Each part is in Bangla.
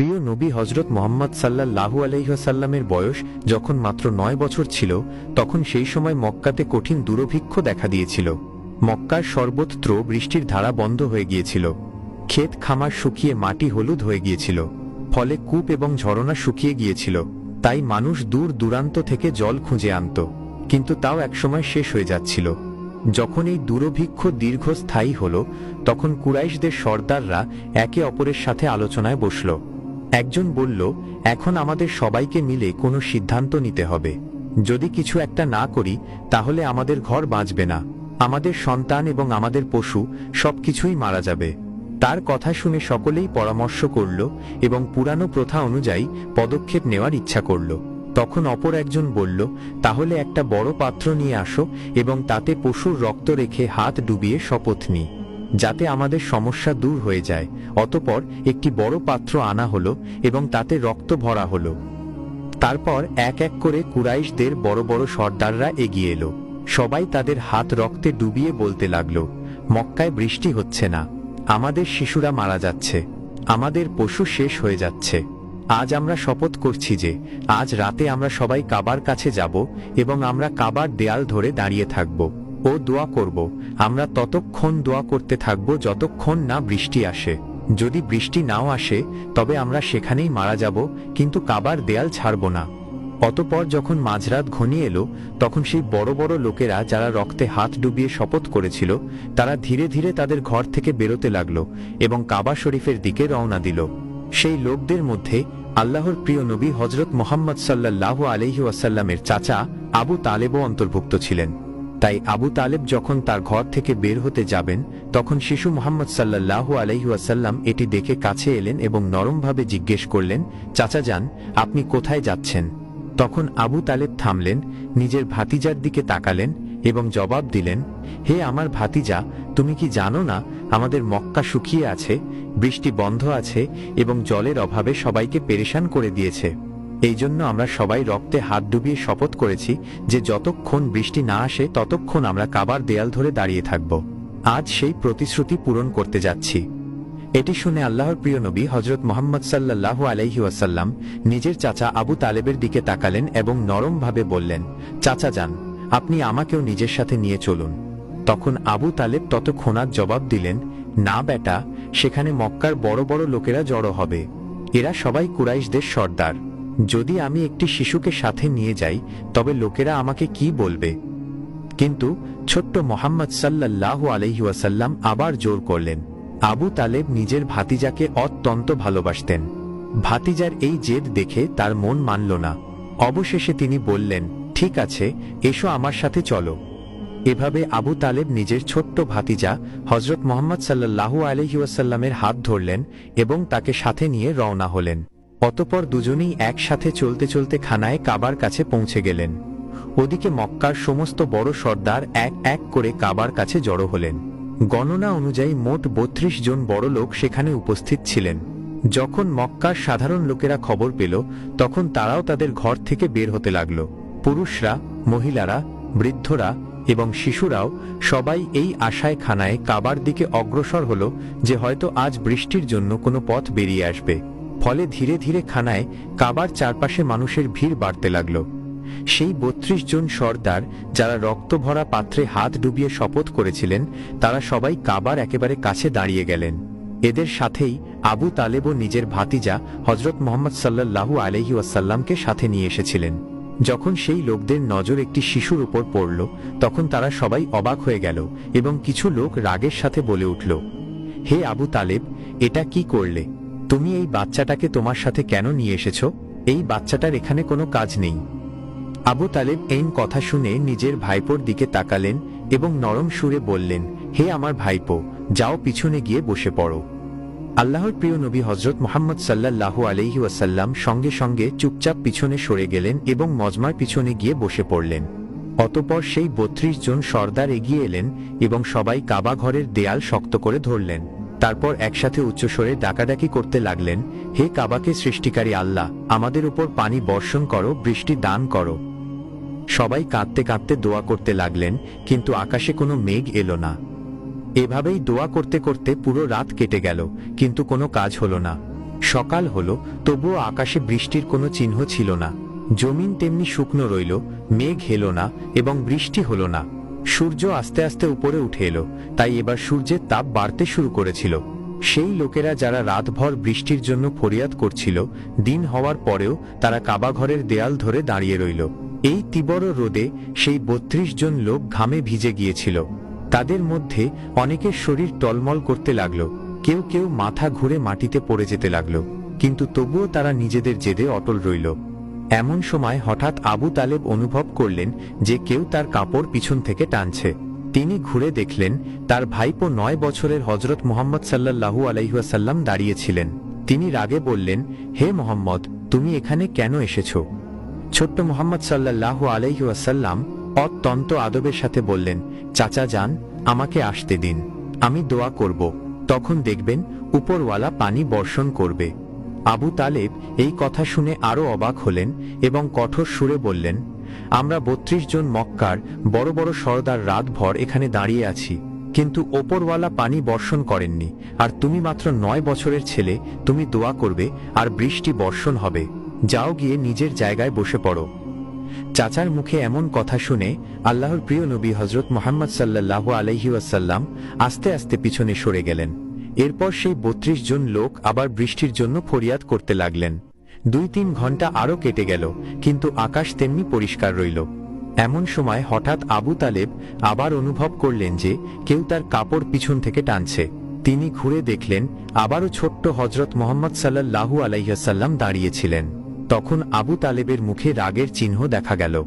প্রিয় নবী হজরত মোহাম্মদ সাল্লাল্লাহু আলহিহাসাল্লামের বয়স যখন মাত্র নয় বছর ছিল, তখন সেই সময় মক্কাতে কঠিন দুরভিক্ষ দেখা দিয়েছিল। মক্কার সর্বত্র বৃষ্টির ধারা বন্ধ হয়ে গিয়েছিল। ক্ষেত খামার শুকিয়ে মাটি হলুদ হয়ে গিয়েছিল। ফলে কূপ এবং ঝরনা শুকিয়ে গিয়েছিল। তাই মানুষ দূর দূরান্ত থেকে জল খুঁজে আনত। কিন্তু তাও একসময় শেষ হয়ে যাচ্ছিল। যখন এই দুরভিক্ষ দীর্ঘস্থায়ী হল, তখন কুরাইশদের সর্দাররা একে অপরের সাথে আলোচনায় বসল। একজন বলল, এখন আমাদের সবাইকে মিলে কোনো সিদ্ধান্ত নিতে হবে। যদি কিছু একটা না করি, তাহলে আমাদের ঘর বাঁচবে না। আমাদের সন্তান এবং আমাদের পশু সবকিছুই মারা যাবে। তার কথা শুনে সকলেই পরামর্শ করল এবং পুরানো প্রথা অনুযায়ী পদক্ষেপ নেওয়ার ইচ্ছা করল। তখন অপর একজন বলল, তাহলে একটা বড় পাত্র নিয়ে আসো এবং তাতে পশুর রক্ত রেখে হাত ডুবিয়ে শপথ নিই। যাতে আমাদের সমস্যা দূর হয়ে যায়। অতপর একটি বড় পাত্র আনা হলো এবং তাতে রক্ত ভরা হলো। তারপর এক এক করে কুরাইশদের বড় বড় সর্দাররা এগিয়ে এলো। সবাই তাদের হাত রক্তে ডুবিয়ে বলতে লাগল, মক্কায় বৃষ্টি হচ্ছে না। আমাদের শিশুরা মারা যাচ্ছে। আমাদের পশু শেষ হয়ে যাচ্ছে। আজ আমরা শপথ করছি যে, আজ রাতে আমরা সবাই কাবার কাছে যাব এবং আমরা কাবার দেয়াল ধরে দাঁড়িয়ে থাকব। ও দোয়া করব। আমরা ততক্ষণ দোয়া করতে থাকব যতক্ষণ না বৃষ্টি আসে। যদি বৃষ্টি নাও আসে, তবে আমরা সেখানেই মারা যাব, কিন্তু কাবার দেয়াল ছাড়ব না। অতপর যখন মাঝরাত ঘনিয়ে এলো, তখন সেই বড় বড় লোকেরা যারা রক্তে হাত ডুবিয়ে শপথ করেছিল, তারা ধীরে ধীরে তাদের ঘর থেকে বেরোতে লাগল এবং কাবা শরীফের দিকে রওনা দিল। সেই লোকদের মধ্যে আল্লাহর প্রিয় নবী হজরত মোহাম্মদ সাল্লাল্লাহু আলহি ওয়াসাল্লামের চাচা আবু তালেবও অন্তর্ভুক্ত ছিলেন। তাই আবু তালেব যখন তার ঘর থেকে বের হতে যাবেন, তখন শিশু মোহাম্মদ সাল্লাল্লাহু আলহি ওয়াসাল্লাম এটি দেখে কাছে এলেন এবং নরমভাবে জিজ্ঞেস করলেন, চাচা যান, আপনি কোথায় যাচ্ছেন? তখন আবু তালেব থামলেন, নিজের ভাতিজার দিকে তাকালেন এবং জবাব দিলেন, হে আমার ভাতিজা, তুমি কি জানো না, আমাদের মক্কা শুকিয়ে আছে, বৃষ্টি বন্ধ আছে এবং জলের অভাবে সবাইকে পেরেশান করে দিয়েছে। এই জন্য আমরা সবাই রক্তে হাত ডুবিয়ে শপথ করেছি যে যতক্ষণ বৃষ্টি না আসে, ততক্ষণ আমরা কাবার দেয়াল ধরে দাঁড়িয়ে থাকব। আজ সেই প্রতিশ্রুতি পূরণ করতে যাচ্ছি। এটি শুনে আল্লাহর প্রিয় নবী হজরত মোহাম্মদ সাল্লাল্লাহু আলাইহি ওয়াসাল্লাম নিজের চাচা আবু তালেবের দিকে তাকালেন এবং নরমভাবে বললেন, চাচা যান, আপনি আমাকেও নিজের সাথে নিয়ে চলুন। তখন আবু তালেব ততক্ষণাৎ জবাব দিলেন, না বেটা, সেখানে মক্কার বড় বড় লোকেরা জড়ো হবে। এরা সবাই কুরাইশদের সর্দার। যদি আমি একটি শিশুকে সাথে নিয়ে যাই, তবে লোকেরা আমাকে কি বলবে? কিন্তু ছোট্ট মোহাম্মদ সাল্লাল্লাহু আলহি ওয়াসাল্লাম আবার জোর করলেন, আবু তালেব নিজের ভাতিজাকে অত্যন্ত ভালোবাসতেন। ভাতিজার এই জেদ দেখে তার মন মানল না। অবশেষে তিনি বললেন, ঠিক আছে, এসো আমার সাথে চলো। এভাবে আবু তালেব নিজের ছোট্ট ভাতিজা হজরত মোহাম্মদ সাল্লাল্লাহু আলহিউসাল্লামের হাত ধরলেন এবং তাকে সাথে নিয়ে রওনা হলেন। অতপর দুজনেই একসাথে চলতে চলতে খানায় কাবার কাছে পৌঁছে গেলেন। ওদিকে মক্কার সমস্ত বড় সর্দার এক এক করে কাবার কাছে জড়ো হলেন। গণনা অনুযায়ী মোট বত্রিশ জন বড় লোক সেখানে উপস্থিত ছিলেন। যখন মক্কার সাধারণ লোকেরা খবর পেল, তখন তারাও তাদের ঘর থেকে বের হতে লাগল। পুরুষরা, মহিলারা, বৃদ্ধরা এবং শিশুরাও সবাই এই আশায় খানায় কাবার দিকে অগ্রসর হল যে হয়তো আজ বৃষ্টির জন্য কোনো পথ বেরিয়ে আসবে। ফলে ধীরে ধীরে খানায় কাবার চারপাশে মানুষের ভিড় বাড়তে লাগল। সেই বত্রিশ জন সর্দার যারা রক্ত ভরা পাত্রে হাত ডুবিয়ে শপথ করেছিলেন, তারা সবাই কাবার একেবারে কাছে দাঁড়িয়ে গেলেন। এদের সাথেই আবু তালেবও নিজের ভাতিজা হজরত মোহাম্মদ সাল্লাল্লাহু আলহি ওয়াসাল্লামকে সাথে নিয়ে এসেছিলেন। যখন সেই লোকদের নজর একটি শিশুর উপর পড়ল, তখন তারা সবাই অবাক হয়ে গেল এবং কিছু লোক রাগের সাথে বলে উঠল, হে আবু তালেব, এটা কি করলে? তুমি এই বাচ্চাটাকে তোমার সাথে কেন নিয়ে এসেছ? এই বাচ্চাটার এখানে কোনো কাজ নেই। আবু তালেব এই কথা শুনে নিজের ভাইপোর দিকে তাকালেন এবং নরম সুরে বললেন, হে আমার ভাইপো, যাও পিছনে গিয়ে বসে পড়ো। আল্লাহর প্রিয় নবী হজরত মোহাম্মদ সাল্লাল্লাহু আলহি ওয়াসাল্লাম সঙ্গে সঙ্গে চুপচাপ পিছনে সরে গেলেন এবং মজমার পিছনে গিয়ে বসে পড়লেন। অতপর সেই বত্রিশ জন সর্দার এগিয়ে এলেন এবং সবাই কাবা ঘরের দেয়াল শক্ত করে ধরলেন। তারপর একসাথে উচ্চস্বরে ডাকাডাকি করতে লাগলেন, হে কাবাকে সৃষ্টিকারী আল্লাহ, আমাদের উপর পানি বর্ষণ করো, বৃষ্টি দান করো সবাই কাঁদতে কাঁদতে দোয়া করতে লাগলেন, কিন্তু আকাশে কোনো মেঘ এলো না। এভাবেই দোয়া করতে করতে পুরো রাত কেটে গেল, কিন্তু কোনো কাজ হলো না। সকাল হলো, তবুও আকাশে বৃষ্টির কোনো চিহ্ন ছিল না। জমিন তেমনি শুকনো রইল, মেঘ এলো না এবং বৃষ্টি হলো না। সূর্য আস্তে আস্তে উপরে উঠে এলো, তাই এবার সূর্যের তাপ বাড়তে শুরু করেছিল। সেই লোকেরা যারা রাতভর বৃষ্টির জন্য ফরিয়াদ করছিল, দিন হওয়ার পরেও তারা কাবা ঘরের দেয়াল ধরে দাঁড়িয়ে রইল। এই তীব্র রোদে সেই বত্রিশ জন লোক ঘামে ভিজে গিয়েছিল। তাদের মধ্যে অনেকের শরীর টলমল করতে লাগল, কেউ কেউ মাথা ঘুরে মাটিতে পড়ে যেতে লাগল, কিন্তু তবুও তারা নিজেদের জেদে অটল রইল। এমন সময় হঠাৎ আবু তালেব অনুভব করলেন যে কেউ তার কাপড় পিছন থেকে টানছে। তিনি ঘুরে দেখলেন, তার ভাইপো নয় বছরের হজরত মোহাম্মদ সাল্লাল্লাহু আলাইহাসাল্লাম দাঁড়িয়েছিলেন। তিনি রাগে বললেন, হে মোহাম্মদ, তুমি এখানে কেন এসেছ? ছোট্ট মোহাম্মদ সাল্লাল্লাহু আলাইহাসাল্লাম অত্যন্ত আদবের সাথে বললেন, চাচা যান, আমাকে আসতে দিন। আমি দোয়া করব। তখন দেখবেন, উপরওয়ালা পানি বর্ষণ করবে। আবু তালেব এই কথা শুনে আরও অবাক হলেন এবং কঠোর সুরে বললেন, আমরা বত্রিশ জন মক্কার বড় বড় সর্দার রাতভর এখানে দাঁড়িয়ে আছি, কিন্তু ওপরওয়ালা পানি বর্ষণ করেননি, আর তুমি মাত্র নয় বছরের ছেলে, তুমি দোয়া করবে, আর বৃষ্টি বর্ষণ হবে। যাও গিয়ে নিজের জায়গায় বসে পড়ো চাচার মুখে এমন কথা শুনে আল্লাহর প্রিয় নবী হজরত মোহাম্মদ সাল্লাহ আলহি ওয়াসাল্লাম আস্তে আস্তে পিছনে সরে গেলেন। এরপর সেই বত্রিশ জন লোক আবার বৃষ্টির জন্য ফরিয়াদ করতে লাগলেন। দুই তিন ঘণ্টা আরও কেটে গেল, কিন্তু আকাশ তেমনি পরিষ্কার রইল। এমন সময় হঠাৎ আবু তালেব আবার অনুভব করলেন যে কেউ তার কাপড় পিছন থেকে টানছে। তিনি ঘুরে দেখলেন, আবারও ছোট্ট হজরত মোহাম্মদ সাল্লাল্লাহু আলাইহাসাল্লাম দাঁড়িয়েছিলেন। তখন আবু তালেবের মুখে রাগের চিহ্ন দেখা গেল।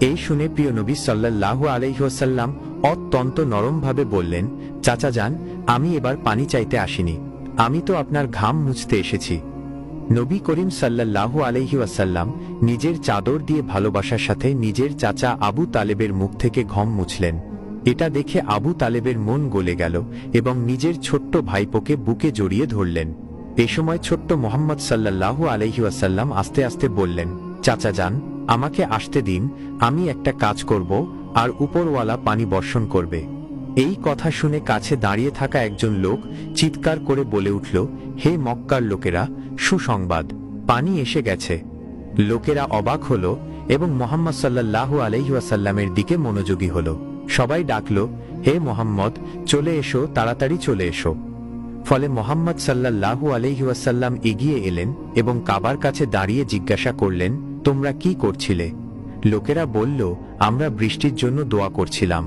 এই শুনে প্রিয় নবী সাল্লাল্লাহু আলাইহাসাল্লাম অত্যন্ত নরমভাবে বললেন, চাচা যান, আমি এবার পানি চাইতে আসিনি। আমি তো আপনার ঘাম মুছতে এসেছি। নবী করিম সাল্লাল্লাহু আলহি ওয়াসাল্লাম নিজের চাদর দিয়ে ভালোবাসার সাথে নিজের চাচা আবু তালেবের মুখ থেকে ঘম মুছলেন। এটা দেখে আবু তালেবের মন গলে গেল এবং নিজের ছোট্ট ভাইপোকে বুকে জড়িয়ে ধরলেন। এ সময় ছোট্ট মোহাম্মদ সাল্লাল্লাহু আলহি ওয়াসাল্লাম আস্তে আস্তে বললেন, চাচা যান, আমাকে আসতে দিন, আমি একটা কাজ করব আর উপরওয়ালা পানি বর্ষণ করবে। এই কথা শুনে কাছে দাঁড়িয়ে থাকা একজন লোক চিৎকার করে বলে উঠল, হে মক্কার লোকেরা, সুসংবাদ, পানি এসে গেছে। লোকেরা অবাক হল এবং মোহাম্মদ সাল্লাল্লাহু আলহিউসাল্লামের দিকে মনোযোগী হল। সবাই ডাকল, হে মোহাম্মদ, চলে এসো, তাড়াতাড়ি চলে এসো। ফলে মোহাম্মদ সাল্লাল্লাহু আলহিউসাল্লাম এগিয়ে এলেন এবং কাবার কাছে দাঁড়িয়ে জিজ্ঞাসা করলেন, তোমরা কি করছিলে? লোকেরা বলল, আমরা বৃষ্টির জন্য দোয়া করছিলাম।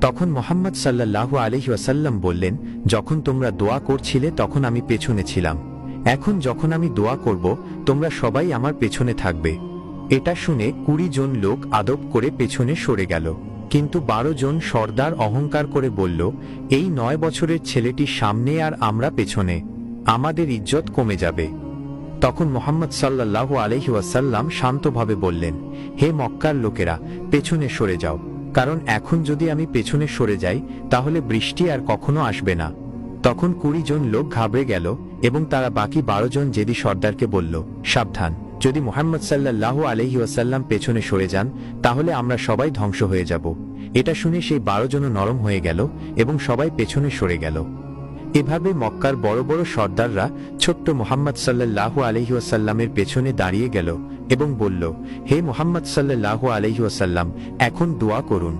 তখন মোহাম্মদ সাল্লাল্লাহু আলহি ওয়াসাল্লাম বললেন, যখন তোমরা দোয়া করছিলে, তখন আমি পেছনে ছিলাম। এখন যখন আমি দোয়া করব, তোমরা সবাই আমার পেছনে থাকবে। এটা শুনে কুড়ি জন লোক আদব করে পেছনে সরে গেল। কিন্তু বারো জন সর্দার অহংকার করে বলল, এই নয় বছরের ছেলেটি সামনে আর আমরা পেছনে। আমাদের ইজ্জত কমে যাবে। তখন মোহাম্মদ সাল্লাল্লাহু আলহি ওয়াসাল্লাম শান্তভাবে বললেন, হে মক্কার লোকেরা, পেছনে সরে যাও। কারণ এখন যদি আমি পেছনে সরে যাই, তাহলে বৃষ্টি আর কখনো আসবে না। তখন কুড়ি জন লোক ঘাবড়ে গেল এবং তারা বাকি বারো জন জেদি সর্দারকে বলল, সাবধান, যদি মোহাম্মদ সাল্লাল্লাহু আলহি ওয়াসাল্লাম পেছনে সরে যান, তাহলে আমরা সবাই ধ্বংস হয়ে যাব। এটা শুনে সেই বারো জনও নরম হয়ে গেল এবং সবাই পেছনে সরে গেল। এভাবে মক্কার বড় বড় সর্দাররা ছোট্ট মোহাম্মদ সাল্লাল্লাহু আলহি ওয়াসাল্লামের পেছনে দাঁড়িয়ে গেল এবং বলল, হে মোহাম্মদ সাল্লাল্লাহু আলহি ওয়াসাল্লাম, এখন দোয়া করুন।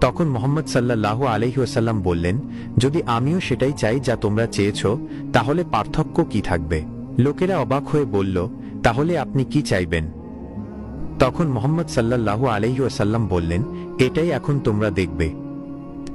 তখন মোহাম্মদ সাল্লাল্লাহু আলহি ওয়াসাল্লাম বললেন, যদি আমিও সেটাই চাই যা তোমরা চেয়েছ, তাহলে পার্থক্য কি থাকবে? লোকেরা অবাক হয়ে বলল, তাহলে আপনি কি চাইবেন? তখন মোহাম্মদ সাল্লাল্লাহু আলহি ওয়াসাল্লাম বললেন, এটাই এখন তোমরা দেখবে।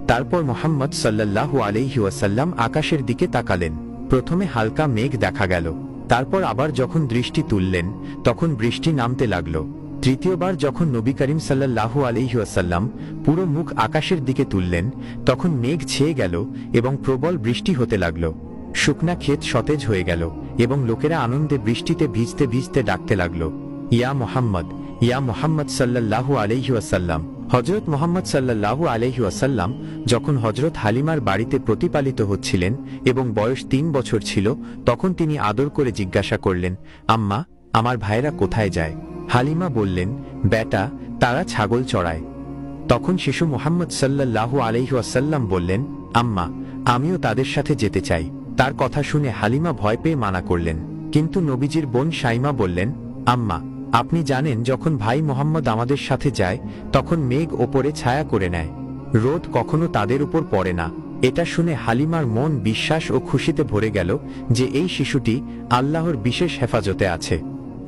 তারপর মোহাম্মদ সাল্লাল্লাহু আলহি ওয়াসাল্লাম আকাশের দিকে তাকালেন। প্রথমে হালকা মেঘ দেখা গেল। তারপর আবার যখন দৃষ্টি তুললেন, তখন বৃষ্টি নামতে লাগল। তৃতীয়বার যখন নবী করিম সাল্লাল্লাহু আলহি ওয়াসাল্লাম পুরো মুখ আকাশের দিকে তুললেন, তখন মেঘ ছেয়ে গেল এবং প্রবল বৃষ্টি হতে লাগল। শুকনা ক্ষেত সতেজ হয়ে গেল এবং লোকেরা আনন্দে বৃষ্টিতে ভিজতে ভিজতে ডাকতে লাগল, ইয়া মোহাম্মদ ইয়া মোহাম্মদ সাল্লাল্লাহু আলহি ওয়াসাল্লাম। হজরত মোহাম্মদ সাল্লাল্লাহু আলহি ওয়াসাল্লাম যখন হজরত হালিমার বাড়িতে প্রতিপালিত হচ্ছিলেন এবং বয়স তিন বছর ছিল, তখন তিনি আদর করে জিজ্ঞাসা করলেন, আম্মা, আমার ভাইরা কোথায় যায়? হালিমা বললেন, বেটা, তারা ছাগল চড়ায়। তখন শিশু মোহাম্মদ সাল্লাল্লাহু আলহি ওয়াসাল্লাম বললেন, আম্মা, আমিও তাদের সাথে যেতে চাই। তার কথা শুনে হালিমা ভয় পেয়ে মানা করলেন। কিন্তু নবীজির বোন সাইমা বললেন, আম্মা আপনি জানেন, যখন ভাই মোহাম্মদ আমাদের সাথে যায়, তখন মেঘ ওপরে ছায়া করে নেয়। রোদ কখনো তাদের উপর পড়ে না। এটা শুনে হালিমার মন বিশ্বাস ও খুশিতে ভরে গেল যে এই শিশুটি আল্লাহর বিশেষ হেফাজতে আছে।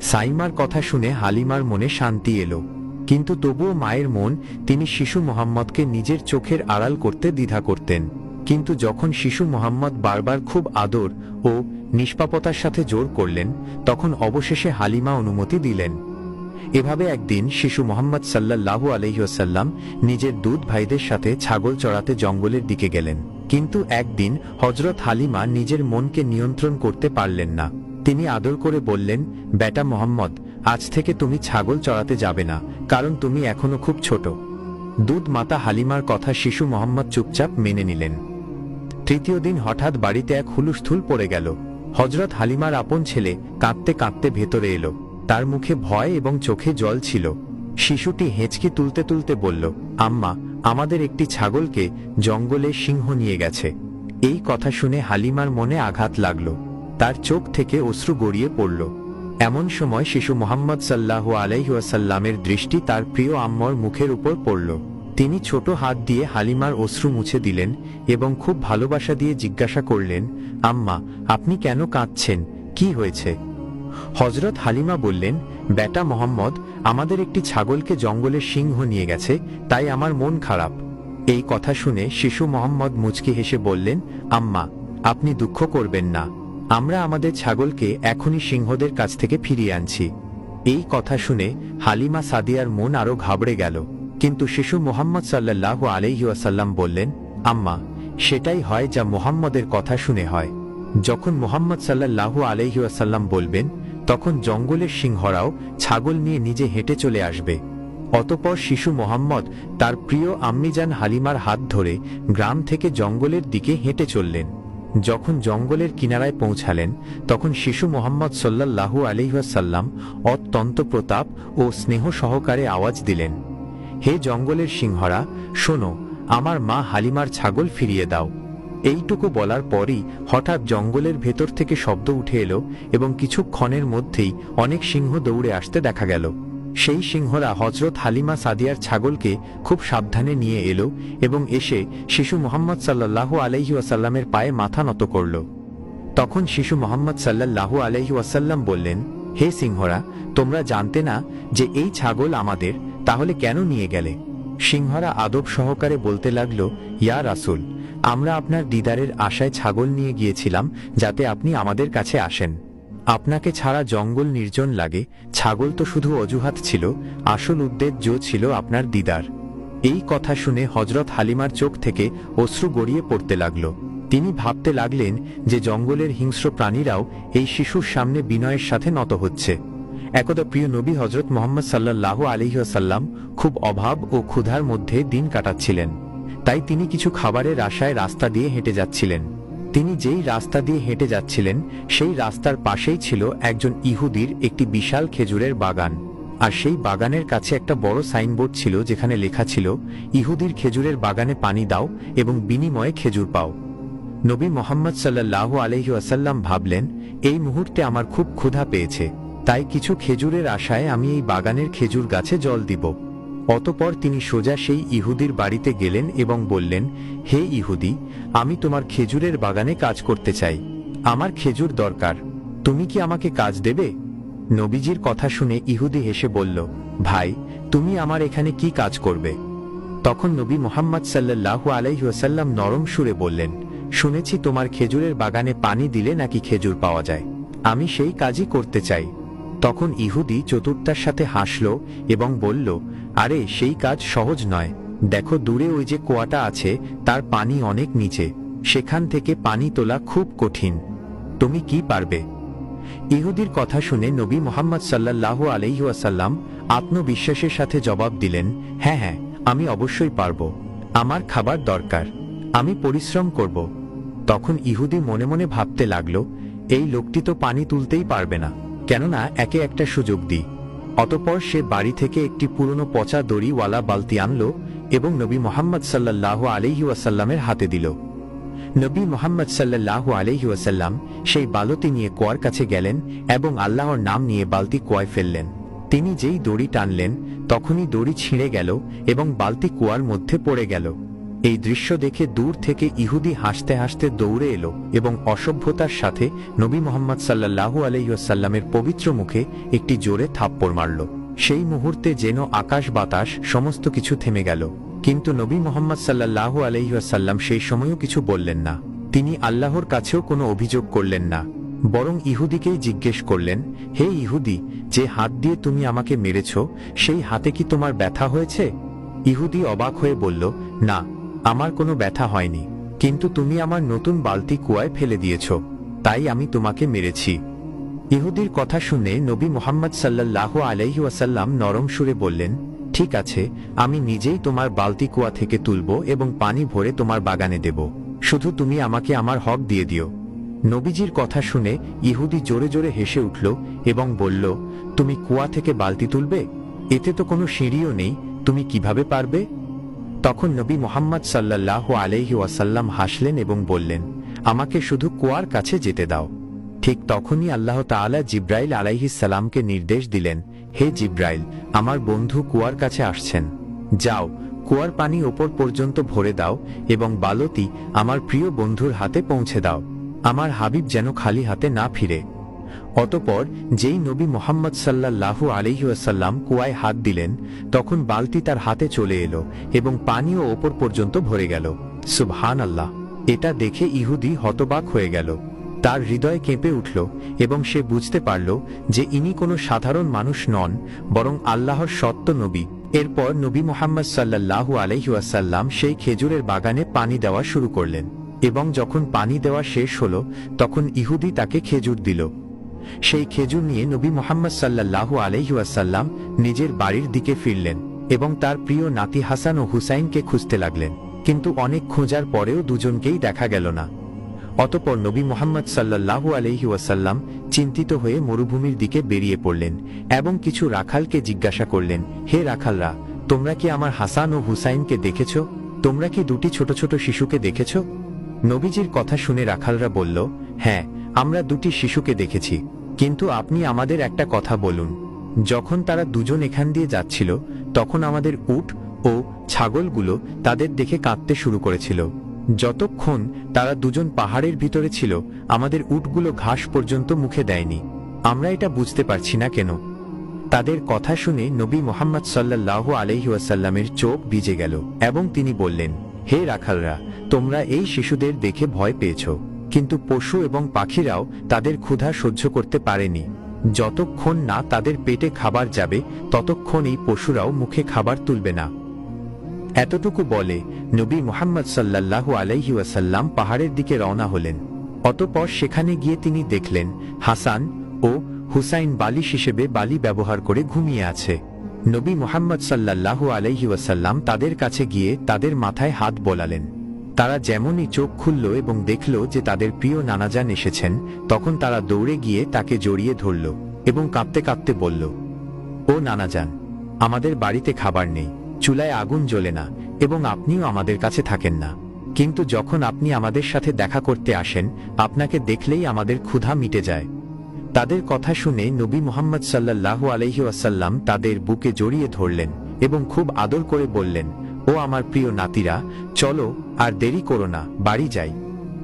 সাইমার কথা শুনে হালিমার মনে শান্তি এলো। কিন্তু তবুও মায়ের মন তিনি শিশু মোহাম্মদকে নিজের চোখের আড়াল করতে দ্বিধা করতেন। কিন্তু যখন শিশু মোহাম্মদ বারবার খুব আদর ও নিষ্পাপতার সাথে জোর করলেন, তখন অবশেষে হালিমা অনুমতি দিলেন। এভাবে একদিন শিশু মোহাম্মদ সাল্লাল্লাহু আলহিহাসাল্লাম নিজের দুধ ভাইদের সাথে ছাগল চড়াতে জঙ্গলের দিকে গেলেন। কিন্তু একদিন হজরত হালিমা নিজের মনকে নিয়ন্ত্রণ করতে পারলেন না। তিনি আদর করে বললেন, বেটা মোহাম্মদ, আজ থেকে তুমি ছাগল চড়াতে যাবে না, কারণ তুমি এখনও খুব ছোট। দুধ মাতা হালিমার কথা শিশু মোহাম্মদ চুপচাপ মেনে নিলেন। তৃতীয় দিন হঠাৎ বাড়িতে এক হুলুস্থুল পড়ে গেল। হজরত হালিমার আপন ছেলে কাঁদতে কাঁদতে ভেতরে এলো। তার মুখে ভয় এবং চোখে জল ছিল। শিশুটি হেঁচকি তুলতে তুলতে বলল, আম্মা, আমাদের একটি ছাগলকে জঙ্গলে সিংহ নিয়ে গেছে। এই কথা শুনে হালিমার মনে আঘাত লাগল। তার চোখ থেকে অশ্রু গড়িয়ে পড়ল। এমন সময় শিশু মোহাম্মদ সাল্লাহ আলাইহাসাল্লামের দৃষ্টি তার প্রিয় আম্মর মুখের উপর পড়ল। তিনি ছোট হাত দিয়ে হালিমার অশ্রু মুছে দিলেন এবং খুব ভালোবাসা দিয়ে জিজ্ঞাসা করলেন, আম্মা, আপনি কেন কাঁদছেন? কি হয়েছে? হজরত হালিমা বললেন, বেটা মোহাম্মদ, আমাদের একটি ছাগলকে জঙ্গলে সিংহ নিয়ে গেছে, তাই আমার মন খারাপ। এই কথা শুনে শিশু মোহাম্মদ মুচকি হেসে বললেন, আম্মা, আপনি দুঃখ করবেন না। আমরা আমাদের ছাগলকে এখনই সিংহদের কাছ থেকে ফিরিয়ে আনছি। এই কথা শুনে হালিমা সাদিয়ার মন আরও ঘাবড়ে গেল। কিন্তু শিশু মোহাম্মদ সাল্লাহ আলহিউসাল্লাম বললেন, আম্মা, সেটাই হয় যা মোহাম্মদের কথা শুনে হয়। যখন মোহাম্মদ সাল্লাহ আলহিউসাল্লাম বলবেন, তখন জঙ্গলের সিংহরাও ছাগল নিয়ে নিজে হেঁটে চলে আসবে। অতপর শিশু মোহাম্মদ তার প্রিয় আম্মিজান হালিমার হাত ধরে গ্রাম থেকে জঙ্গলের দিকে হেঁটে চললেন। যখন জঙ্গলের কিনারায় পৌঁছালেন, তখন শিশু মোহাম্মদ সাল্লাল্লাহু আলহিহাসাল্লাম অত্যন্ত প্রতাপ ও স্নেহ সহকারে আওয়াজ দিলেন। হে জঙ্গলের সিংহরা, শোনো, আমার মা হালিমার ছাগল ফিরিয়ে দাও। এইটুকু বলার পরই হঠাৎ জঙ্গলের ভেতর থেকে শব্দ উঠে এলো এবং কিছুক্ষণের মধ্যেই অনেক সিংহ দৌড়ে আসতে দেখা গেল। সেই সিংহরা হজরত হালিমা সাদিয়ার ছাগলকে খুব সাবধানে নিয়ে এলো এবং এসে শিশু মোহাম্মদ সাল্লাহ আলহি ওয়াসাল্লামের পায়ে মাথা নত করল। তখন শিশু মোহাম্মদ সাল্লাল্লাহু আলহি ওয়াসাল্লাম বললেন, হে সিংহরা, তোমরা জানতে না যে এই ছাগল আমাদের তাহলে কেন নিয়ে গেলে? সিংহরা আদব সহকারে বলতে লাগল, ইয়া রাসুল, আমরা আপনার দিদারের আশায় ছাগল নিয়ে গিয়েছিলাম যাতে আপনি আমাদের কাছে আসেন। আপনাকে ছাড়া জঙ্গল নির্জন লাগে, ছাগল তো শুধু অজুহাত ছিল, আসল উদ্দেশ্য ছিল আপনার দিদার। এই কথা শুনে হজরত হালিমার চোখ থেকে অশ্রু গড়িয়ে পড়তে লাগল। তিনি ভাবতে লাগলেন যে জঙ্গলের হিংস্র প্রাণীরাও এই শিশুর সামনে বিনয়ের সাথে নত হচ্ছে। একদা প্রিয় নবী হজরত মোহাম্মদ সাল্লাহ আলিহাসাল্লাম খুব অভাব ও ক্ষুধার মধ্যে দিন কাটাচ্ছিলেন। তাই তিনি কিছু খাবারের আশায় রাস্তা দিয়ে হেঁটে যাচ্ছিলেন। তিনি যেই রাস্তা দিয়ে হেঁটে যাচ্ছিলেন, সেই রাস্তার পাশেই ছিল একজন ইহুদির একটি বিশাল খেজুরের বাগান। আর সেই বাগানের কাছে একটা বড় সাইনবোর্ড ছিল যেখানে লেখা ছিল, ইহুদির খেজুরের বাগানে পানি দাও এবং বিনিময়ে খেজুর পাও। নবী মোহাম্মদ সাল্লাহ আলহি আসাল্লাম ভাবলেন, এই মুহূর্তে আমার খুব ক্ষুধা পেয়েছে। তাই কিছু খেজুরের আশায় আমি এই বাগানের খেজুর গাছে জল দিব। অতপর তিনি সোজা সেই ইহুদির বাড়িতে গেলেন এবং বললেন, হে ইহুদি, আমি তোমার খেজুরের বাগানে কাজ করতে চাই। আমার খেজুর দরকার। তুমি কি আমাকে কাজ দেবে? নবীজির কথা শুনে ইহুদি হেসে বলল, ভাই, তুমি আমার এখানে কি কাজ করবে? তখন নবী মোহাম্মদ সাল্লাহ আলাইহাল্লাম নরম সুরে বললেন, শুনেছি তোমার খেজুরের বাগানে পানি দিলে নাকি খেজুর পাওয়া যায়। আমি সেই কাজই করতে চাই। তখন ইহুদি চতুর্থার সাথে হাসল এবং বলল, আরে, সেই কাজ সহজ নয়। দেখো দূরে ওই যে কুয়াটা আছে, তার পানি অনেক নিচে। সেখান থেকে পানি তোলা খুব কঠিন। তুমি কি পারবে? ইহুদির কথা শুনে নবী মোহাম্মদ সাল্লাহ আলহিউসাল্লাম আত্মবিশ্বাসের সাথে জবাব দিলেন হ্যাঁ হ্যাঁ আমি অবশ্যই পারব। আমার খাবার দরকার। আমি পরিশ্রম করব। তখন ইহুদি মনে মনে ভাবতে লাগল, এই লোকটি তো পানি তুলতেই পারবে না। কেননা একে একটা সুযোগ দিই। অতপর সে বাড়ি থেকে একটি পুরনো পচা দড়িওয়ালা বালতি আনল এবং নবী মোহাম্মদ সাল্লাহ আলহি ওয়াসাল্লামের হাতে দিল। নবী মোহাম্মদ সাল্লাল্লাহু আলহি ওয়াসাল্লাম সেই বালতি নিয়ে কুয়ার কাছে গেলেন এবং আল্লাহর নাম নিয়ে বালতি কুয়ায় ফেললেন। তিনি যেই দড়ি টানলেন, তখনই দড়ি ছিঁড়ে গেল এবং বালতি কুয়ার মধ্যে পড়ে গেল। এই দৃশ্য দেখে দূর থেকে ইহুদি হাসতে হাসতে দৌড়ে এলো এবং অসভ্যতার সাথে নবী মোহাম্মদ সাল্লাল্লাহু আলহিউসাল্লামের পবিত্র মুখে একটি জোরে থাপ্পড় মারল। সেই মুহূর্তে যেন আকাশ বাতাস সমস্ত কিছু থেমে গেল। কিন্তু নবী মোহাম্মদ সাল্লাল্লাহু আলহিউসাল্লাম সেই সময়ও কিছু বললেন না। তিনি আল্লাহর কাছেও কোনো অভিযোগ করলেন না। বরং ইহুদিকেই জিজ্ঞেস করলেন, হে ইহুদি, যে হাত দিয়ে তুমি আমাকে মেরেছ, সেই হাতে কি তোমার ব্যথা হয়েছে? ইহুদি অবাক হয়ে বলল, না আমার কোনো ব্যথা হয়নি, কিন্তু তুমি আমার নতুন বালতি কুয়ায় ফেলে দিয়েছ, তাই আমি তোমাকে মেরেছি। ইহুদির কথা শুনে নবী মোহাম্মদ সাল্লাল্লাহু আলাইহি ওয়াসাল্লাম নরম সুরে বললেন, ঠিক আছে, আমি নিজেই তোমার বালতি কুয়া থেকে তুলব এবং পানি ভরে তোমার বাগানে দেব। শুধু তুমি আমাকে আমার হক দিয়ে দিও। নবীজির কথা শুনে ইহুদি জোরে জোরে হেসে উঠল এবং বলল, তুমি কুয়া থেকে বালতি তুলবে? এতে তো কোনো সিঁড়িও নেই, তুমি কীভাবে পারবে? তখন নবী মোহাম্মদ সাল্লাহ আলহি ওয়াসাল্লাম হাসলেন এবং বললেন, আমাকে শুধু কুয়ার কাছে যেতে দাও। ঠিক তখনই আল্লাহ তাআলা জিব্রাইল আলাইহিসাল্লামকে নির্দেশ দিলেন, হে জিব্রাইল, আমার বন্ধু কুয়ার কাছে আসছেন। যাও, কুয়ার পানি ওপর পর্যন্ত ভরে দাও এবং বালতি আমার প্রিয় বন্ধুর হাতে পৌঁছে দাও। আমার হাবিব যেন খালি হাতে না ফিরে। অতপর যেই নবী মোহাম্মদ সাল্লাল্লাহু আলহিউসাল্লাম কুয়ায় হাত দিলেন, তখন বালতি তার হাতে চলে এলো এবং পানিও ওপর পর্যন্ত ভরে গেল। সুবহান আল্লাহ এটা দেখে ইহুদি হতবাক হয়ে গেল। তার হৃদয় কেঁপে উঠল এবং সে বুঝতে পারল যে ইনি কোনো সাধারণ মানুষ নন, বরং আল্লাহর সত্য নবী। এরপর নবী মোহাম্মদ সাল্লাল্লাহু আলহিউসাল্লাম সেই খেজুরের বাগানে পানি দেওয়া শুরু করলেন এবং যখন পানি দেওয়া শেষ হল, তখন ইহুদি তাকে খেজুর দিল। সেই খেজুর নিয়ে নবী মোহাম্মদ সাল্লাল্লাহু আলহিউসাল্লাম নিজের বাড়ির দিকে ফিরলেন এবং তার প্রিয় নাতি হাসান ও হুসাইনকে খুঁজতে লাগলেন। কিন্তু অনেক খোঁজার পরেও দুজনকেই দেখা গেল না। অতপর নবী মোহাম্মদ সাল্লাল্লাহু আলহি ওয়াসাল্লাম চিন্তিত হয়ে মরুভূমির দিকে বেরিয়ে পড়লেন এবং কিছু রাখালকে জিজ্ঞাসা করলেন, হে রাখালরা, তোমরা কি আমার হাসান ও হুসাইনকে দেখেছ? তোমরা কি দুটি ছোট ছোট শিশুকে দেখেছ? নবীজির কথা শুনে রাখালরা বলল হ্যাঁ আমরা দুটি শিশুকে দেখেছি, কিন্তু আপনি আমাদের একটা কথা বলুন। যখন তারা দুজন এখান দিয়ে যাচ্ছিল, তখন আমাদের উট ও ছাগলগুলো তাদের দেখে কাঁদতে শুরু করেছিল। যতক্ষণ তারা দুজন পাহাড়ের ভিতরে ছিল, আমাদের উটগুলো ঘাস পর্যন্ত মুখে দেয়নি। আমরা এটা বুঝতে পারছি না কেন। তাদের কথা শুনে নবী মোহাম্মদ সাল্লাহ আলহিউসাল্লামের চোখ ভিজে গেল এবং তিনি বললেন, হে রাখালরা, তোমরা এই শিশুদের দেখে ভয় পেয়েছ। কিন্তু পশু এবং পাখিরাও তাদের ক্ষুধা সহ্য করতে পারেনি। যতক্ষণ না তাদের পেটে খাবার যাবে, ততক্ষণ এই পশুরাও মুখে খাবার তুলবে না। এতটুকু বলে নবী মোহাম্মদ সাল্লাল্লাহু আলাইহি পাহাড়ের দিকে রওনা হলেন। অতপর সেখানে গিয়ে তিনি দেখলেন, হাসান ও হুসাইন বালিশ হিসেবে বালি ব্যবহার করে ঘুমিয়ে আছে। নবী মোহাম্মদ সাল্লাল্লাহু আলাইহি ওয়াসাল্লাম তাদের কাছে গিয়ে তাদের মাথায় হাত বোলালেন। তারা যেমনই চোখ খুলল এবং দেখল যে তাদের প্রিয় নানাজান এসেছেন, তখন তারা দৌড়ে গিয়ে তাকে জড়িয়ে ধরল এবং কাঁপতে কাঁপতে বলল, ও নানাজান, আমাদের বাড়িতে খাবার নেই, চুলায় আগুন জ্বলে না এবং আপনিও আমাদের কাছে থাকেন না। কিন্তু যখন আপনি আমাদের সাথে দেখা করতে আসেন, আপনাকে দেখলেই আমাদের ক্ষুধা মিটে যায় তাদের কথা শুনে নবী মোহাম্মদ সাল্লাল্লাহু আলহি তাদের বুকে জড়িয়ে ধরলেন এবং খুব আদর করে বললেন ও আমার প্রিয় নাতিরা, চলো আর দেরি করো না, বাড়ি যাই।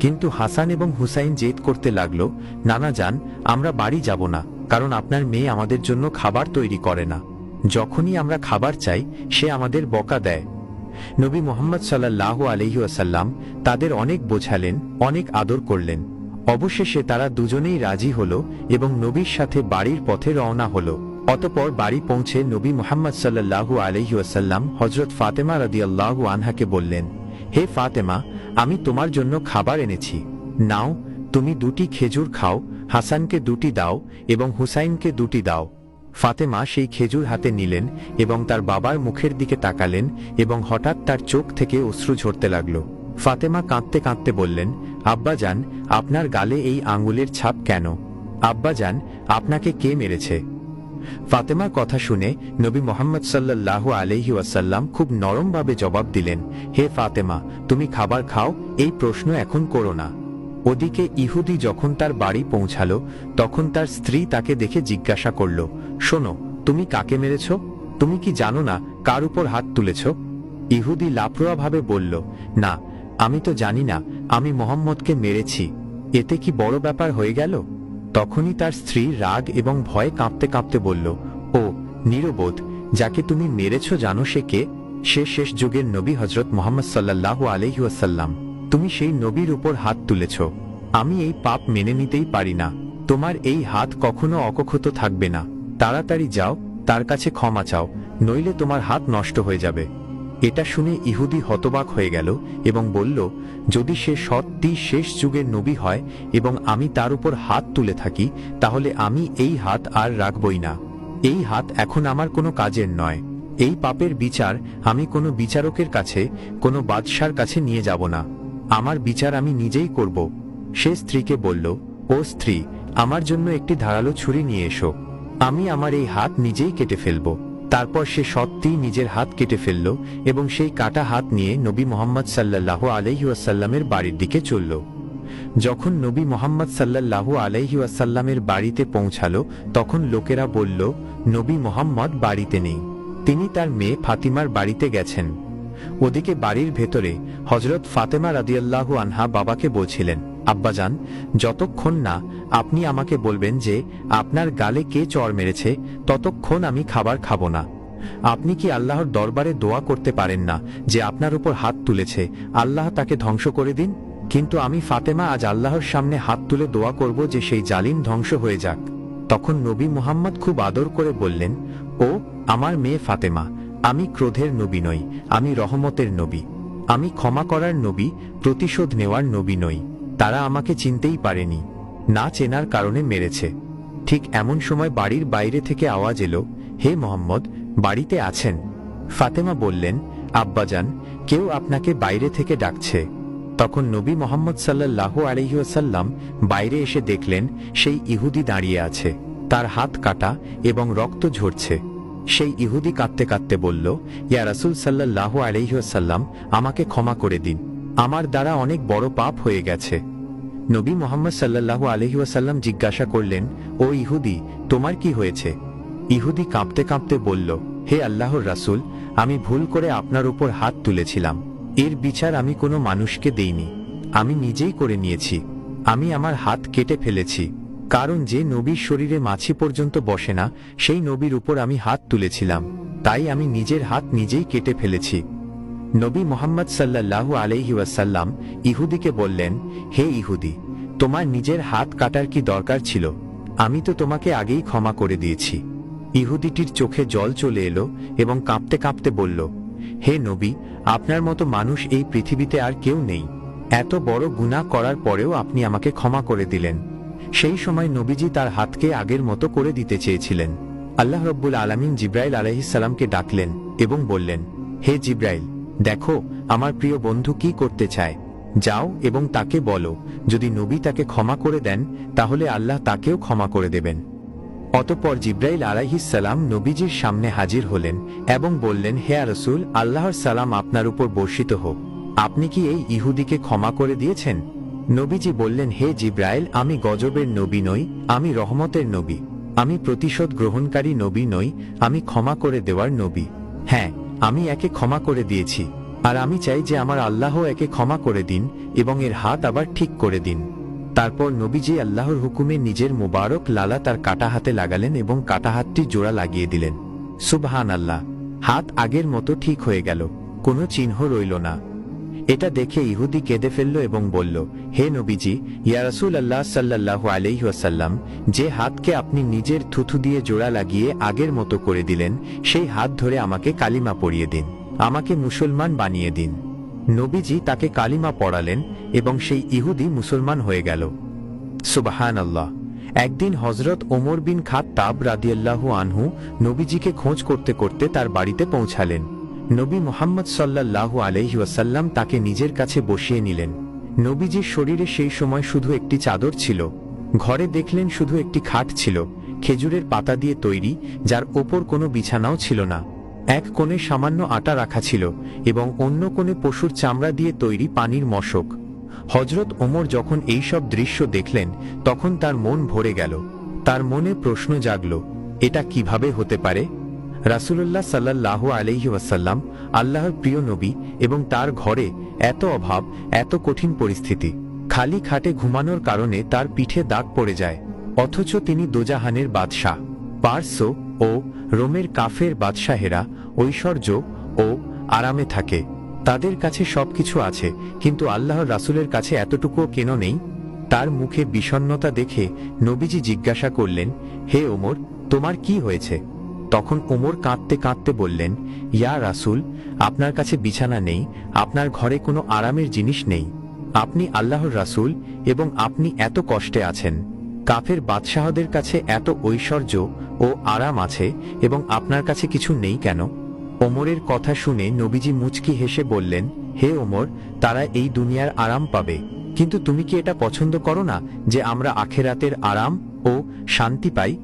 কিন্তু হাসান এবং হুসাইন জেদ করতে লাগল, নানা যান আমরা বাড়ি যাব না, কারণ আপনার মেয়ে আমাদের জন্য খাবার তৈরি করে না। যখনই আমরা খাবার চাই, সে আমাদের বকা দেয়। নবী মোহাম্মদ সাল্লাহ আলহি আসাল্লাম তাদের অনেক বোঝালেন, অনেক আদর করলেন। অবশেষে তারা দুজনেই রাজি হল এবং নবীর সাথে বাড়ির পথে রওনা হল। অতপর বাড়ি পৌঁছে নবী মোহাম্মদ সাল্লাহু আলহি আসাল্লাম হজরত ফাতেমা রদিয়াল্লাহু আনহাকে বললেন, হে ফাতেমা, আমি তোমার জন্য খাবার এনেছি। নাও, তুমি দুটি খেজুর খাও, হাসানকে দুটি দাও এবং হুসাইনকে দুটি দাও। ফাতেমা সেই খেজুর হাতে নিলেন এবং তার বাবার মুখের দিকে তাকালেন এবং হঠাৎ তার চোখ থেকে অশ্রু ঝরতে লাগল। ফাতেমা কাঁদতে কাঁদতে বললেন আব্বাজান আপনার গালে এই আঙুলের ছাপ কেন? আব্বাজান আপনাকে কে মেরেছে? ফাতেমার কথা শুনে নবী মোহাম্মদ সাল্লাল্লাহু আলহি ওয়াসাল্লাম খুব নরমভাবে জবাব দিলেন, হে ফাতেমা, তুমি খাবার খাও, এই প্রশ্ন এখন করো না। ওদিকে ইহুদি যখন তার বাড়ি পৌঁছালো, তখন তার স্ত্রী তাকে দেখে জিজ্ঞাসা করল, শোনো, তুমি কাকে মেরেছ? তুমি কি জানো না কার উপর হাত তুলেছ? ইহুদি লাপরোয়াভাবে বলল, না, আমি তো জানি না, আমি মোহাম্মদকে মেরেছি। এতে কি বড় ব্যাপার হয়ে গেল? তখনই তার স্ত্রী রাগ এবং ভয়ে কাঁপতে কাঁপতে বলল, ও, নিরবোধ, যাকে তুমি মেরেছ জানো সে কে? সে শেষ যুগের নবী হজরত মোহাম্মদ সাল্লাহ আলহিউসাল্লাম তুমি সেই নবীর উপর হাত তুলেছ। আমি এই পাপ মেনে নিতেই পারি না। তোমার এই হাত কখনো অকক্ষত থাকবে না। তাড়াতাড়ি যাও, তার কাছে ক্ষমা চাও, নইলে তোমার হাত নষ্ট হয়ে যাবে। এটা শুনে ইহুদি হতবাক হয়ে গেল এবং বলল, যদি সে সত্যি শেষ যুগের নবী হয় এবং আমি তার উপর হাত তুলে থাকি, তাহলে আমি এই হাত আর রাখবই না। এই হাত এখন আমার কোনো কাজের নয়। এই পাপের বিচার আমি কোনো বিচারকের কাছে, কোনো বাদশার কাছে নিয়ে যাব না। আমার বিচার আমি নিজেই করব। সে স্ত্রীকে বলল, ও স্ত্রী, আমার জন্য একটি ধারালো ছুরি নিয়ে এসো। আমি আমার এই হাত নিজেই কেটে ফেলব। তারপর সে সত্যিই নিজের হাত কেটে ফেলল এবং সেই কাটা হাত নিয়ে নবী মোহাম্মদ সাল্লাহ আলহিউসাল্লামের বাড়ির দিকে চলল। যখন নবী মোহাম্মদ সাল্লাল্লাহু আলাইহি ওয়াসাল্লামের বাড়িতে পৌঁছালো, তখন লোকেরা বলল, নবী মোহাম্মদ বাড়িতে নেই। তিনি তার মেয়ে ফাতিমার বাড়িতে গেছেন। ওদিকে বাড়ির ভেতরে হজরত ফাতেমা রাদিয়াল্লাহু আনহা বাবাকে বলছিলেন আব্বাজান, যতক্ষণ না আপনি আমাকে বলবেন যে আপনার গালে কে চর মেরেছে, ততক্ষণ আমি খাবার খাব না। আপনি কি আল্লাহর দরবারে দোয়া করতে পারেন না যে আপনার উপর হাত তুলেছে, আল্লাহ তাকে ধ্বংস করে দিন? কিন্তু আমি ফাতেমা আজ আল্লাহর সামনে হাত তুলে দোয়া করব যে সেই জালিম ধ্বংস হয়ে যাক। তখন নবী মুহাম্মদ খুব আদর করে বললেন, ও আমার মেয়ে ফাতেমা, আমি ক্রোধের নবী নই, আমি রহমতের নবী। আমি ক্ষমা করার নবী, প্রতিশোধ নেওয়ার নবী নই। তারা আমাকে চিনতেই পারেনি। না চেনার কারণে মেরেছে। ঠিক এমন সময় বাড়ির বাইরে থেকে আওয়াজ এলো, হে মোহাম্মদ, বাড়িতে আছেন? ফাতেমা বললেন, আব্বাজান, কেউ আপনাকে বাইরে থেকে ডাকছে। তখন নবী মোহাম্মদ সাল্লাহ আলহিউসাল্লাম বাইরে এসে দেখলেন, সেই ইহুদি দাঁড়িয়ে আছে। তার হাত কাটা এবং রক্ত ঝরছে। সেই ইহুদি কাঁদতে কাঁদতে বলল, ইয়া রাসুল সাল্লাহ আলহিউসাল্লাম আমাকে ক্ষমা করে দিন। আমার দ্বারা অনেক বড় পাপ হয়ে গেছে। নবী মোহাম্মদ সাল্লাহ আলহিউসাল্লাম জিজ্ঞাসা করলেন, ও ইহুদি, তোমার কি হয়েছে? ইহুদি কাঁপতে কাঁপতে বলল, হে আল্লাহর রাসুল, আমি ভুল করে আপনার উপর হাত তুলেছিলাম। এর বিচার আমি কোনো মানুষকে দেইনি। আমি নিজেই করে নিয়েছি। আমি আমার হাত কেটে ফেলেছি। কারণ যে নবীর শরীরে মাছি পর্যন্ত বসে না, সেই নবীর উপর আমি হাত তুলেছিলাম। তাই আমি নিজের হাত নিজেই কেটে ফেলেছি। নবী মোহাম্মদ সাল্লাল্লাহু আলাইহি ওয়াসাল্লাম ইহুদিকে বললেন, হে ইহুদি, তোমার নিজের হাত কাটার কি দরকার ছিল? আমি তো তোমাকে আগেই ক্ষমা করে দিয়েছি। ইহুদিটির চোখে জল চলে এলো এবং কাঁপতে কাঁপতে বলল, হে নবী, আপনার মতো মানুষ এই পৃথিবীতে আর কেউ নেই। এত বড় গুনাহ করার পরেও আপনি আমাকে ক্ষমা করে দিলেন। সেই সময় নবীজি তার হাতকে আগের মতো করে দিতে চেয়েছিলেন। আল্লাহ রব্বুল আলমিন জিব্রাইল আলহিসাল্লামকে ডাকলেন এবং বললেন, হে জিব্রাইল দেখো, আমার প্রিয় বন্ধু কি করতে চায়? যাও এবং তাকে বলো, যদি নবী তাকে ক্ষমা করে দেন, তাহলে আল্লাহ তাকেও ক্ষমা করে দেবেন। অতপর জিব্রাইল আলাইহিসাল্লাম নবীজির সামনে হাজির হলেন এবং বললেন, হে রসুল, আল্লাহর সালাম আপনার উপর বর্ষিত হোক। আপনি কি এই ইহুদিকে ক্ষমা করে দিয়েছেন? নবীজি বললেন, হে জিব্রাইল, আমি গজবের নবী নই, আমি রহমতের নবী। আমি প্রতিশোধ গ্রহণকারী নবী নই, আমি ক্ষমা করে দেওয়ার নবী। হ্যাঁ আমি একে ক্ষমা করে দিয়েছি, আর আমি চাই যে আমার আল্লাহ একে ক্ষমা করে দিন এবং এর হাত আবার ঠিক করে দিন। তারপর নবীজি আল্লাহর হুকুমে নিজের মোবারক লালা তার কাটা হাতে লাগালেন এবং কাটা হাতটি জোড়া লাগিয়ে দিলেন। সুবহান আল্লাহ হাত আগের মতো ঠিক হয়ে গেল, কোনো চিহ্ন রইল না। এটা দেখে ইহুদি কেঁদে ফেলল এবং বলল, হে নবীজি, ইয়া রাসূল আল্লাহ সাল্লাহ আলাইহাসাল্লাম যে হাতকে আপনি নিজের থুথু দিয়ে জোড়া লাগিয়ে আগের মতো করে দিলেন, সেই হাত ধরে আমাকে কালিমা পরিয়ে দিন, আমাকে মুসলমান বানিয়ে দিন। নবীজি তাকে কালিমা পড়ালেন এবং সেই ইহুদি মুসলমান হয়ে গেল। সুবাহান আল্লাহ একদিন হজরত ওমর বিন খাত তাব রাদিয়াল্লাহু আনহু নবীজিকে খোঁজ করতে করতে তার বাড়িতে পৌঁছালেন। নবী মোহাম্মদ সাল্লাল্লাহু আলহি ওয়াসাল্লাম তাকে নিজের কাছে বসিয়ে নিলেন। নবীজির শরীরে সেই সময় শুধু একটি চাদর ছিল। ঘরে দেখলেন শুধু একটি খাট ছিল, খেজুরের পাতা দিয়ে তৈরি, যার ওপর কোনো বিছানাও ছিল না। এক কোণে সামান্য আটা রাখা ছিল এবং অন্য কোণে পশুর চামড়া দিয়ে তৈরি পানির মশক। হজরত ওমর যখন এইসব দৃশ্য দেখলেন, তখন তার মন ভরে গেল। তার মনে প্রশ্ন জাগল, এটা কীভাবে হতে পারে? রাসূলুল্লাহ সাল্লাহ আলহি ওয়াসাল্লাম আল্লাহর প্রিয় নবী এবং তার ঘরে এত অভাব, এত কঠিন পরিস্থিতি। খালি খাটে ঘুমানোর কারণে তার পিঠে দাগ পড়ে যায়। অথচ তিনি দোজাহানের বাদশাহ। পার্শ্ব ও রোমের কাফের বাদশাহেরা ঐশ্বর্য ও আরামে থাকে। তাদের কাছে সবকিছু আছে, কিন্তু আল্লাহর রাসূলের কাছে এতটুকুও কেন নেই? তার মুখে বিষণ্ণতা দেখে নবীজি জিজ্ঞাসা করলেন, হে ওমর, তোমার কি হয়েছে? তখন ওমর কাঁদতে কাঁদতে বললেন, ইয়া রাসূল, আপনার কাছে বিছানা নেই, আপনার ঘরে কোনো আরামের জিনিস নেই। আপনি আল্লাহর রাসূল এবং আপনি এত কষ্টে আছেন। কাফের বাদশাহদের কাছে এত ঐশ্বর্য ও আরাম আছে এবং আপনার কাছে কিছু নেই কেন? ওমরের কথা শুনে নবীজি মুচকি হেসে বললেন, হে ওমর, তারা এই দুনিয়ার আরাম পাবে। কিন্তু তুমি কি এটা পছন্দ করো না যে আমরা আখেরাতের আরাম ও শান্তি পাই?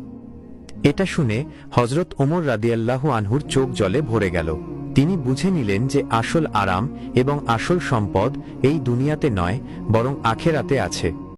এটা শুনে হজরত ওমর রাদিয়াল্লাহু আনহুর চোখ জলে ভরে গেল। তিনি বুঝে নিলেন যে আসল আরাম এবং আসল সম্পদ এই দুনিয়াতে নয়, বরং আখেরাতে আছে।